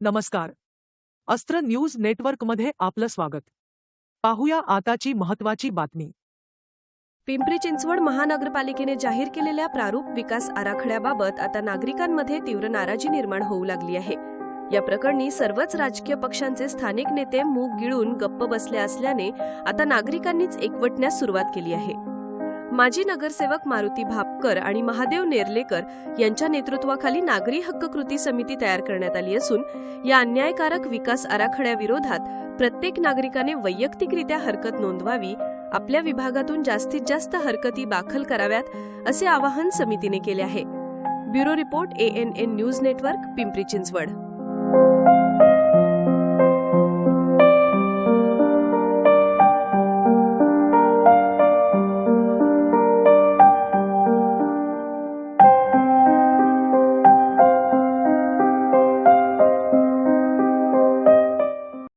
नमस्कार. अस्त्र न्यूज नेटवर्कमध्ये आपलं स्वागत. पाहूया आताची महत्वाची बातमी. पिंपरी चिंचवड महानगरपालिकेने जाहीर केलेल्या प्रारूप विकास आराखड्याबाबत आता नागरिकांमध्ये तीव्र नाराजी निर्माण होऊ लागली आहे. या प्रकरणी सर्वच राजकीय पक्षांचे स्थानिक नेते मूग गिळून गप्प बसले असल्याने आता नागरिकांनीच एकवटण्यास सुरुवात केली आहे. माजी नगरसेवक मारुती भापकर आणि महादेव नेर्लेकर यांच्या नेतृत्वाखाली नागरी हक्क कृती समिती तयार करण्यात आली असून या अन्यायकारक विकास आराखड्याविरोधात प्रत्येक नागरिकाने वैयक्तिकरित्या हरकत नोंदवावी आपल्या विभागातून जास्तीत जास्त हरकती दाखल कराव्यात असे आवाहन समितीने केले आहे. Bureau report ANN news network Pimpri Chinchwad.